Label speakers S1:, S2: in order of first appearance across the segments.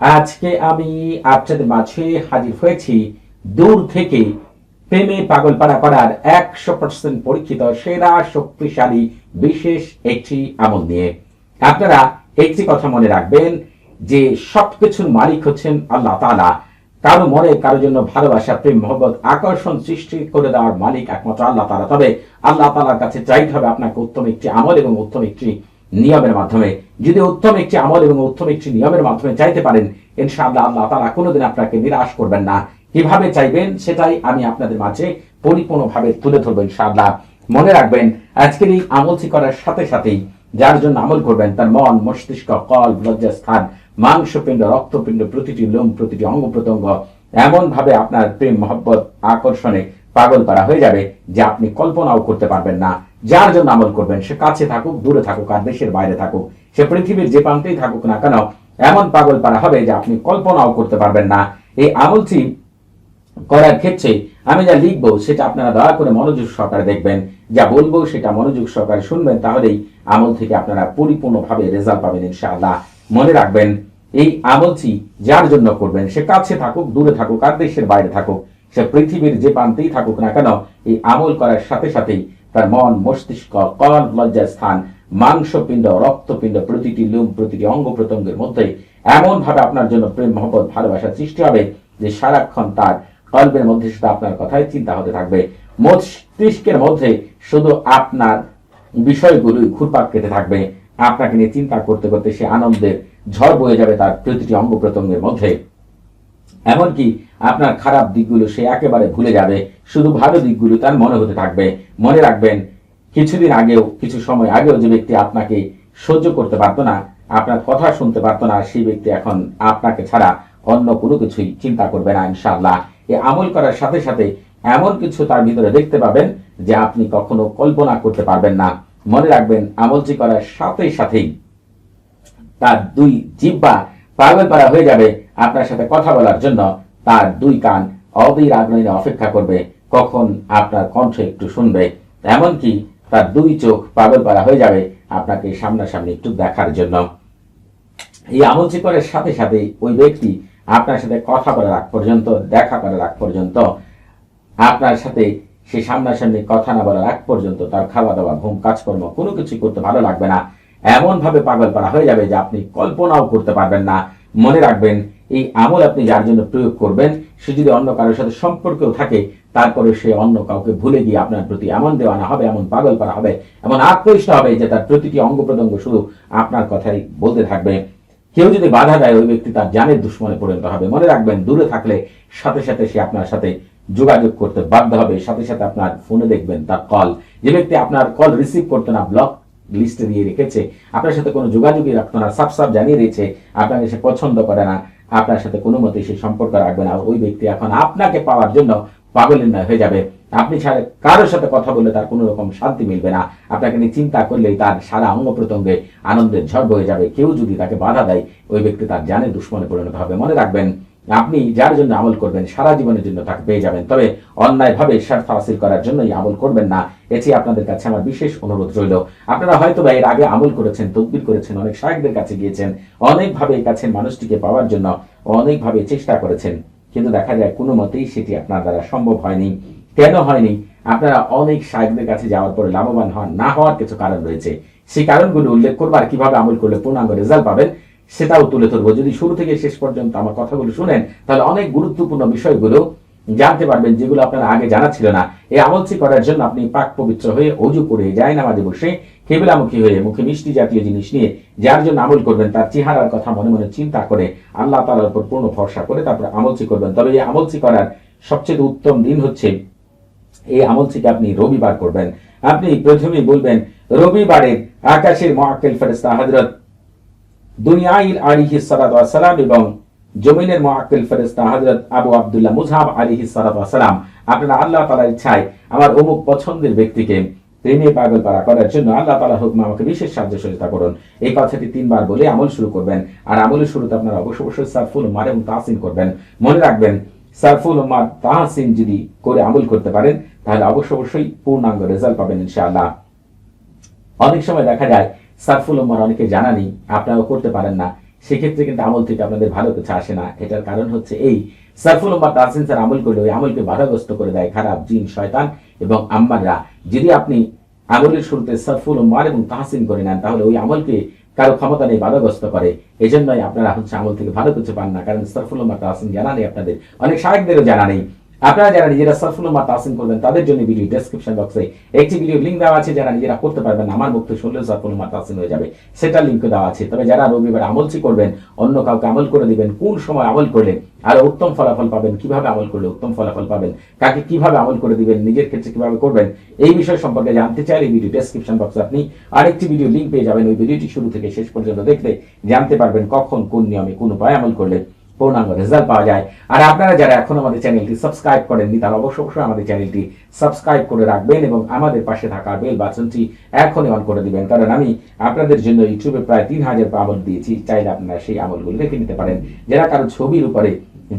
S1: আজকে আমি আপনাদের মাঝে হাজির হয়েছি দূর থেকে প্রেমে পাগলপাড়া করার একশো পার্সেন্ট পরীক্ষিত, সেরা, শক্তিশালী, বিশেষ একটি আমল নিয়ে। আপনারা একটি কথা মনে রাখবেন, যে সবকিছুর মালিক হচ্ছেন আল্লাহ তাআলা। কারও মনে, কারও জন্য ভালোবাসা, প্রেম, মহব্বত, আকর্ষণ সৃষ্টি করে দেওয়ার মালিক একমাত্র আল্লাহ তালা তবে আল্লাহ তালার কাছে চাইতে হবে আপনাকে উত্তম একটি আমল এবং উত্তম একটি নিয়মের মাধ্যমে। যদি উত্তম একটি আমল এবং উত্তম একটি নিয়মের মাধ্যমে চাইতে পারেন, ইনশাআল্লাহ আল্লাহ তালা কোনোদিন আপনাকে নিরাশ করবেন না। কীভাবে চাইবেন সেটাই আমি আপনাদের মাঝে পরিপূর্ণভাবে তুলে ধরবো ইনশাআল্লাহ। মনে রাখবেন, আজকের এই আমলটি করার সাথে সাথেই যার জন্য আমল করবেন তার মন, মস্তিষ্ক কল লজ্জাস্থান মাংসপিণ্ড, রক্তপিণ্ড, প্রতিটি লোম, প্রতিটি অঙ্গ প্রত্যঙ্গ এমন ভাবে আপনার প্রেম, মহব্বত, আকর্ষণে পাগল করা হয়ে যাবে যে আপনি কল্পনাও করতে পারবেন না। যার জন্য আমল করবেন, সে কাছে থাকুক, দূরে থাকুক আর দেশের বাইরে থাকুক। সে পৃথিবীর যে প্রান্তেই থাকুক না কেন, এমন পাগল পারা হবে যে আপনি কল্পনাও করতে পারবেন না। এই আমলটি করার ক্ষেত্রে আমি যা লিখব, সেটা আপনারা দয়া করে মনোযোগ সহকারে দেখবেন। যা বলব, সেটা মনোযোগ সহকারে শুনবেন, তাহলেই আমল থেকে আপনারা পরিপূর্ণভাবে রেজাল্ট পাবেন ইনশাআল্লাহ। মনে রাখবেন এই আমলটি যার জন্য করবেন? সে কাছে থাকুক, দূরে থাকুক, আর দেশের বাইরে থাকুক। সে পৃথিবীর যে প্রান্তেই থাকুক না কেন, এই আমল করার সাথে সাথেই তার মন, মস্তিষ্ক, কল লজ্জা স্থান, মাংসপিণ্ড, রক্তপিণ্ড প্রতিটি লুম, প্রতিটি অঙ্গ প্রত্যঙ্গের মধ্যে এমন ভাবে আপনার জন্য প্রেম, মহব্বত ভালোবাসা সৃষ্টি হবে যে সারাক্ষণ তার কল্পের মধ্যে শুধু আপনার কথাই চিন্তা হতে থাকবে। মস্তিষ্কের মধ্যে শুধু আপনার বিষয়গুলোই ঘুরপাক খেতে থাকবে। আপনাকে নিয়ে চিন্তা করতে করতে সে আনন্দের ঝড় বয়ে যাবে তার প্রতিটি অঙ্গ প্রত্যঙ্গের মধ্যে। এমনকি আপনার খারাপ দিকগুলো সে একেবারে ভুলে যাবে। শুধু ভালো দিকগুলো তার মনে হতে থাকবে। মনে রাখবেন, কিছুদিন আগেও, কিছু সময় আগেও যে ব্যক্তি আপনাকে সহ্য করতে পারতো না, আপনার কথা শুনতে পারতো না, সেই ব্যক্তি এখন আপনাকে ছাড়া অন্য কোনো কিছুই চিন্তা করবে না, ইনশাআল্লাহ। এ আমল করার সাথে সাথে এমন কিছু তার ভিতরে দেখতে পাবেন যে আপনি কখনো কল্পনা করতে পারবেন না। মনে রাখবেন, আমলটি করার সাথে সাথেই তার দুই জিব্বা পাগল পারা হয়ে যাবে আপনার সাথে কথা বলার জন্য। তার দুই কান অধীর আগ্রহে অপেক্ষা করবে। কখন আপনার কণ্ঠ একটু শুনবে। এমনকি তার দুই চোখ পাগল পারা হয়ে যাবে আপনাকে সামনাসামনি একটু দেখার জন্য। এই আমলটি করার সাথে সাথে ওই ব্যক্তি আপনার সাথে কথা বলার আগ পর্যন্ত, দেখা করার আগ পর্যন্ত, আপনার সাথে সে সামনাসামনি কথা না বলার আগ পর্যন্ত তার খাওয়া দাওয়া ঘুম, কাজকর্ম কোনো কিছু করতে ভালো লাগবে না। এমন ভাবে পাগল পারা হয়ে যাবে যে আপনি কল্পনাও করতে পারবেন না। মনে রাখবেন, এই আমল আপনি যার জন্য প্রয়োগ করবেন, সে যদি অন্য কারোর সাথে সম্পর্কেও থাকে, তারপরে সে অন্য কাউকে ভুলে গিয়ে আপনার প্রতি এমন দেওয়ানা হবে, এমন পাগল পারা হবে, এমন আকৃষ্ট হবে যে তার প্রতিটি অঙ্গ প্রত্যঙ্গ শুধু আপনার কথাই বলতে থাকবে। কেউ যদি বাধা দেয়, ওই ব্যক্তি তার জানের দুশ্মনে পরিণত হবে। মনে রাখবেন, দূরে থাকলে সাথে সাথে সে আপনার সাথে যোগাযোগ করতে বাধ্য হবে। সাথে সাথে আপনার ফোনে দেখবেন তার কল। যে ব্যক্তি আপনার কল রিসিভ করতে না, ব্লক লিস্টে দিয়ে রেখেছে। আপনার সাথে কোনো যোগাযোগই রাখতো না সাফ সাফ জানিয়ে দিয়েছে, আপনাকে সে পছন্দ করে না, আপনার সাথে কোনো মতে সে সম্পর্ক রাখবে না। ওই ব্যক্তি এখন আপনাকে পাওয়ার জন্য পাগলের নয় হয়ে যাবে। আপনি ছাড়া কারোর সাথে কথা বললে তার কোনো রকম শান্তি মিলবে না। আপনাকে নিয়ে চিন্তা করলেই তার সারা অঙ্গ প্রত্যঙ্গে আনন্দের ঝড় বয়ে যাবে। কেউ যদি তাকে বাধা দেয়, ওই ব্যক্তি তার জানে দুশ্মনে পরিণত হবে। মনে রাখবেন আপনি যার জন্য আমল করবেন, সারা জীবনের জন্য তাকে পেয়ে যাবেন। তবে অন্যায়ভাবে স্বার্থ হাসিল করার জন্যই আমল করবেন না। এটি আপনাদের কাছে আমার বিশেষ অনুরোধ রইল। আপনারা হয়তো বা এর আগে আমল করেছেন, তদবির করেছেন, অনেক শাহেকদের কাছে গিয়েছেন, অনেকভাবে এই কাছের মানুষটিকে পাওয়ার জন্য অনেকভাবে চেষ্টা করেছেন। কিন্তু দেখা যায় কোনো মতেই সেটি আপনার দ্বারা সম্ভব হয়নি। কেন হয়নি? আপনারা অনেক সাহেবদের কাছে যাওয়ার পরে লাভবান হন না হওয়ার কিছু কারণ রয়েছে। সেই কারণগুলো উল্লেখ করব আর কীভাবে আমল করলে পূর্ণাঙ্গ রেজাল্ট পাবেন সেটাও তুলে ধরবো। যদি শুরু থেকে শেষ পর্যন্ত আমার কথাগুলো শুনেন, তাহলে অনেক গুরুত্বপূর্ণ বিষয়গুলো জানতে পারবেন যেগুলো আপনার আগে জানা ছিল না। এই আমলটি করার জন্য আপনি পাক পবিত্র হয়ে অজু করে যায় নামাজে বসে কেবলামুখী হয়ে মুখে মিষ্টি জাতীয় জিনিস নিয়ে যার জন্য আমল করবেন, তার চেহারার কথা মনে মনে চিন্তা করে আল্লাহ তালার উপর পূর্ণ ভরসা করে তারপর আমলটি করবেন। তবে এই আমলটি করার সবচেয়ে উত্তম দিন হচ্ছে এই আমলটিকে আপনি রবিবার করবেন। আপনি প্রথমেই বলবেন রবিবারের আকাশের মহাকেল ফেরেস্তা হজরত দুনিয়াইল আলিহি সালাম এবং জমিনের মোয়াক্কেল ফেরেস্তা হজরত আবু আবদুল্লাহ মুজহাব আলিহি সালাম আপনারা আল্লাহ তালার ইচ্ছায় আমার অমুক পছন্দের ব্যক্তিকে প্রেমে পাগল করার জন্য আল্লাহ তালা হুকম আমাকে বিশেষ সাহায্য সহযোগিতা করুন। এই কথাটি তিনবার বলে আমল শুরু করবেন আর আমলের শুরুতে আপনারা অবশ্য অবশ্যই সারফুল মার এবং তাহসিন করবেন। মনে রাখবেন, সারফুল মার তাহসিন যদি করে আমল করতে পারেন, তাহলে অবশ্য অবশ্যই পূর্ণাঙ্গ রেজাল্ট পাবেন ইনশাআল্লাহ। অনেক সময় দেখা যায় সারফুল উম্মার অনেকে জানা নেই, আপনারাও করতে পারেন না। সেক্ষেত্রে কিন্তু আমল থেকে আপনাদের ভালো কিছু আসে না। এটার কারণ হচ্ছে এই সারফুল উম্মার তাহসিন স্যার আমল করলে ওই আমলকে বাধাগ্রস্ত করে দেয় খারাপ জিন, শয়তান এবং আম্মাররা। যদি আপনি আমলের শুরুতে সারফুল উম্মার এবং তাহসিন করে নেন, তাহলে ওই আমলকে কারও ক্ষমতা নেই, বাধাগ্রস্ত করে। এই জন্যই আপনারা হচ্ছে আমল থেকে ভালো কিছু পান না, কারণ সারফুল উম্মার তাহসিন জানা নেই আপনাদের। অনেক সাহেবদেরও জানা নেই। আপনারা যারা নিজেরা সারফুল উম্মার তাহসিন করবেন, তাদের জন্য ভিডিও ডেসক্রিপশন বক্সে একটি ভিডিও লিঙ্ক দেওয়া আছে। যারা নিজেরা করতে পারবেন আমার থেকে শুনলেও সারফুল উম্মার তাহসিন হয়ে যাবে। সেটা লিঙ্ক দেওয়া আছে। তবে যারা রবিবার আমলছি করবেন, অন্য কাউকে আমল করে দিবেন, কোন সময় আমল করলে আরও উত্তম ফলাফল পাবেন, কীভাবে আমল করলে উত্তম ফলাফল পাবেন, কাকে কীভাবে আমল করে দিবেন, নিজের ক্ষেত্রে কীভাবে করবেন, এই বিষয় সম্পর্কে জানতে চাইলে এই ভিডিও ডেসক্রিপশন বক্সে আপনি আরেকটি ভিডিও লিঙ্ক পেয়ে যাবেন। ওই ভিডিওটি শুরু থেকে শেষ পর্যন্ত দেখলে জানতে পারবেন কখন, কোন নিয়মে কোন উপায় আমল করলে পূর্ণাঙ্গ রেজাল্ট পাওয়া যায়। আর আপনারা যারা এখন আমাদের চ্যানেলটি সাবস্ক্রাইব করেননি তারা অবশ্যই অবশ্যই আমাদের চ্যানেলটি সাবস্ক্রাইব করে রাখবেন এবং আমাদের পাশে থাকা বেল বাটনটি এখনই অন করে দিবেন। কারণ আমি আপনাদের জন্য ইউটিউবে প্রায় তিন হাজার আমল দিয়েছি। চাইলে আপনারা সেই আমলগুলো দেখে নিতে পারেন। যারা কারও ছবির উপরে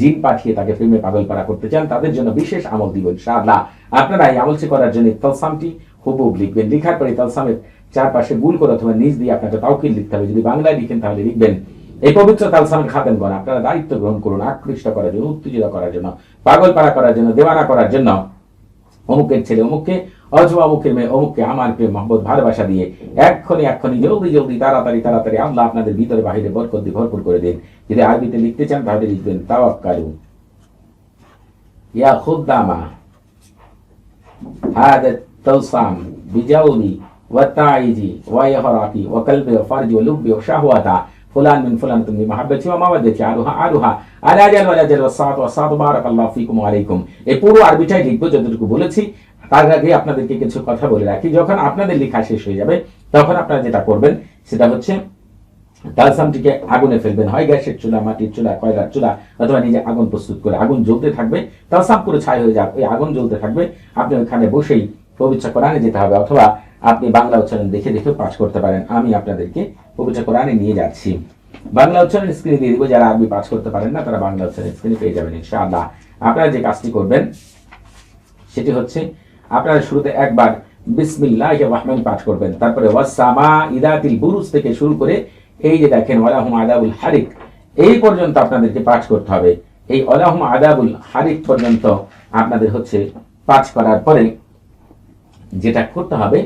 S1: জিন পাঠিয়ে তাকে প্রেমে পাগল পারা করতে চান, তাদের জন্য বিশেষ আমল দিব ইনশাআল্লাহ। আপনারা এই আমলটি করার জন্য তলসামটি হুবুব লিখবেন। লিখার পরে তলসামের চারপাশে গুল করে অথবা নিজ দিয়ে আপনাকে তাওকিল লিখতে হবে। যদি বাংলায় লিখেন তাহলে লিখবেন। এই পবিত্র তালসামের খাতেন করেন আপনারা দায়িত্ব গ্রহণ করুন আকৃষ্ট করার জন্য উত্তেজিত করার জন্য পাগল পাড়া করার জন্য দেওয়ানা করার জন্য অমুকের ছেলে অমুককে অথবা অমুকের মেয়ে অমুককে আমার প্রেম মহব্বত ভালোবাসা দিয়ে এক্ষণি এক্ষণি জলদি জলদি তাড়াতাড়ি তাড়াতাড়ি আল্লাহ আপনাদের ভিতরে বাহিরে বরকত দিয়ে ভরপুর করে দিন যদি আরবিতে লিখতে চান তাহলে লিখবেন তাওয়াক্কালু ইয়া খুদ্দামা هذا التلصام بجوبي والتعيجي ويهراتي وقلبي وفرجي ولبي وشهوتا فلان من فلان من محبتي ومودتي عالها عالها على جل ولا جل والصلاة والصلاة بارك الله فيكم وعليكم এই পুরো আরবিটাই লিখবো যতটুকু বলেছি তার আগে আপনাদেরকে কিছু কথা বলে রাখি যখন আপনাদের লেখা শেষ হয়ে যাবে তখন আপনারা যেটা করবেন সেটা হচ্ছে তালসামটিকে আগুনে ফেলবেন হয় গ্যাসের চুলা মাটির চুলা কয়লার চুলা অথবা নিজে আগুন প্রস্তুত করে আগুন জ্বলতে থাকবে তালসাম পুরো ছাই হয়ে যাক ওই আগুন জ্বলতে থাকবে আপনি ওখানে বসেই পবিত্র কোরআনে যেতে হবে অথবা আপনি বাংলা উচ্চারণ দেখে দেখে পাঠ করতে পারেন। আমি আপনাদেরকে পবিত্র কোরআনে নিয়ে যাচ্ছি। বাংলা উচ্চারণ স্ক্রিনে দিয়ে দিব, যারা আরবি পাঠ করতে পারেন না, তারা বাংলা উচ্চারণ স্ক্রিনে পেয়ে যাবেন ইনশাআল্লাহ। আপনারা যে কাজটি করবেন, সেটি হচ্ছে আপনারা শুরুতে একবার বিসমিল্লাহ রহমান পাঠ করবেন। তারপরে ওয়াসামা ইদাতিল বুরুজ থেকে শুরু করে এই যে দেখেন, ওয়ালাহুম আদাবুল হারিক, এই পর্যন্ত আপনাদেরকে পাঠ করতে হবে। এই ওয়ালাহুম আদাবুল হারিক পর্যন্ত আপনাদের হচ্ছে পাঠ করার পরে যেটা করতে হবে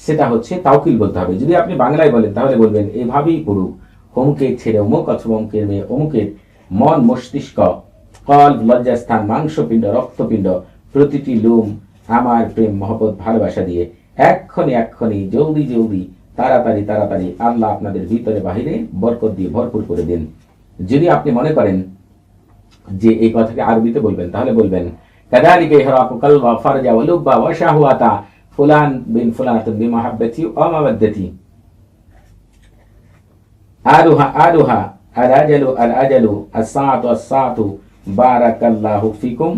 S1: সেটা হচ্ছে তাওকিল বলতে হবে। যদি আপনি বাংলায় বলেন, তাহলে বলবেন, এভাবেই পড়ুক। অমুকের ছেলে, অমুক অথবা অমুকের মেয়ে, অমুকের মন, মস্তিষ্ক কল লজ্জাস্থান, মাংসপিণ্ড, রক্তপিণ্ড, প্রতিটি লোম আমার প্রেম, মহব্বত, ভালোবাসা দিয়ে এক্ষণি এক্ষণি, জলদি জলদি, তাড়াতাড়ি তাড়াতাড়ি আল্লাহ আপনাদের ভিতরে, বাহিরে বরকত দিয়ে ভরপুর করে দিন। যদি আপনি মনে করেন যে এই কথাকে আরবিতে বলবেন, তাহলে বলবেন কাদালিকে ইহরাকু কালবা ফারজা ওয়া লুব্বা ওয়া শাহওয়াতা ফুলান বিন ফুলানাতুন বিমাহাব্বাতি ওয়া আরুহা আরুহা আল আজালু আল আজালু আস-সাআতু আস-সাআতু বারাকাল্লাহু ফিকুম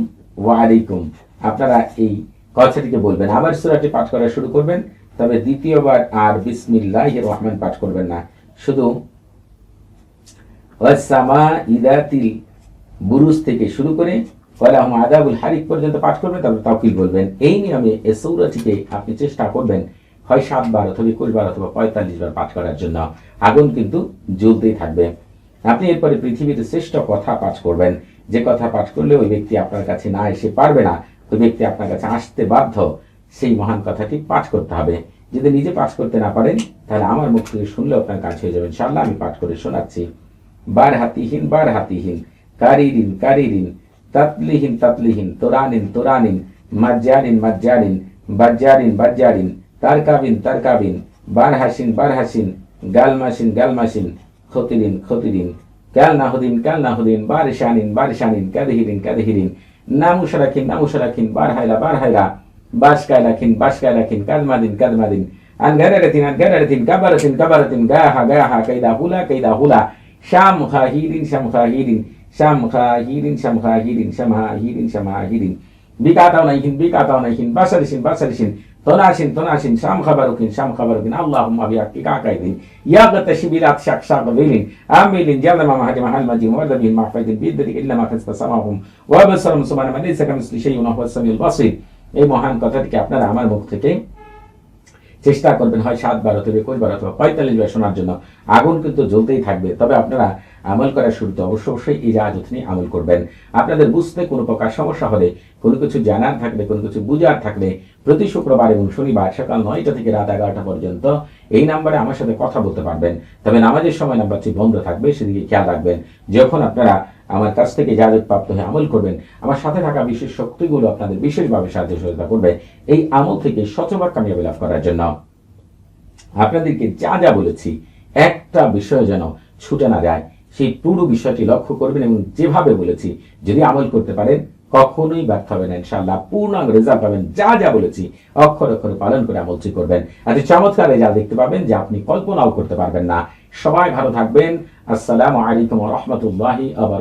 S1: ওয়া আলাইকুম আপনারা এই কথাটিকে বলবেন। আবার সূরাটি পাঠ করা শুরু করবেন, তবে দ্বিতীয়বার আর বিসমিল্লাহির রহমান পাঠ করবেন না। শুধু ওয়াসামা ইদাতিল বুরুজ থেকে শুরু করে ওয়ালাহুম আদাবুল হারিক পর্যন্ত পাঠ করবেন তাওকিল বলবেন। এই নিয়মে এই সৌরাটিকে আপনি চেষ্টা করবেন হয় সাতবার অথবা একুশ বার অথবা পঁয়তাল্লিশ বার পাঠ করার জন্য। আগুন কিন্তু জ্বলতেই থাকবে। আপনি এরপরে পৃথিবীতে শ্রেষ্ঠ কথা পাঠ করবেন। যে কথা পাঠ করলে ওই ব্যক্তি আপনার কাছে না এসে পারবে না। ওই ব্যক্তি আপনার কাছে আসতে বাধ্য। সেই মহান কথাটি পাঠ করতে হবে। যদি নিজে পাঠ করতে না পারেন, তাহলে আমার মুখ থেকে শুনলে আপনার কাছে হয়ে যাবে, ইনশাআল্লাহ আমি পাঠ করে শোনাচ্ছি। বার হাতিহীন বার হাতিহীন কারিরিন কারিরিন। তাতলিহীন তাতলিহীন, তোরানিন তোরানিন মাজ্জারিন মাজ্জারিন বাজ্জারিন বাজ্জারিন, তারকাবিন তারকাবিন বার হাসিন বার হাসিন গালমাসিন গালমাসিন খতিরিন খতিরিন কাল নাহুদিন কাল নাহুদিন বারিশানিন বারিশানিন, কাদহিরিন কাদহিরিন, নামুশরাখিন নামুশরাখিন বার হাইলা বার হাইলা বাসকাইলাখিন বাসকাইলাখিন কাদমাদিন কাদমাদিন আন গারারাতিন আন গারারাতিন কাবারাতিন কাবারাতিন, গাহা গাহা, কাইদা, হুলা কাইদা, হুলা শাম খাহিরিন এই মহান কথাটিকে আপনারা আমার মুখ থেকে চেষ্টা করবেন, হয় সাত বার অথবা একুশ বার অথবা পঁয়তাল্লিশ বার শোনার জন্য। আগুন কিন্তু জ্বলতেই থাকবে। তবে আপনারা আমল করার শুরুতে অবশ্য অবশ্যই এই রাজত নিয়ে আমল করবেন। আপনাদের বুঝতে কোনো প্রকার সমস্যা হলে, কোনো কিছু জানার থাকলে, কোনো কিছু বুঝার থাকলে প্রতি শুক্রবার এবং শনিবার সকাল নয়টা থেকে রাত এগারোটা পর্যন্ত এই নাম্বারে আমার সাথে কথা বলতে পারবেন। তবে নামাজের সময় নাম্বারটি বন্ধ থাকবে, সেদিকে খেয়াল রাখবেন। যখন আপনারা আমার কাছ থেকে ইজাজত প্রাপ্ত হয়ে আমল করবেন, আমার সাথে থাকা বিশেষ শক্তিগুলো আপনাদের বিশেষভাবে সাহায্য সহযোগিতা করবে এই আমল থেকে শতভাগ কামিয়াবি লাভ করার জন্য। আপনাদেরকে যা যা বলেছি, একটা বিষয় যেন ছুটে না যায় সেই পুরো বিষয়টি লক্ষ্য করবেন এবং যেভাবে বলেছি, যদি আমল করতে পারেন, কখনোই ব্যর্থ হবে না, ইনশাআল্লাহ। পূর্ণাঙ্গ রেজাল্ট পাবেন, যা যা বলেছি, অক্ষর অক্ষরে পালন করে আমলটি করবেন। এত চমৎকার রেজাল দেখতে পাবেন যে আপনি কল্পনাও করতে পারবেন না। সবাই ভালো থাকবেন। আসসালামু আলাইকুম রহমতুল্লাহি আবার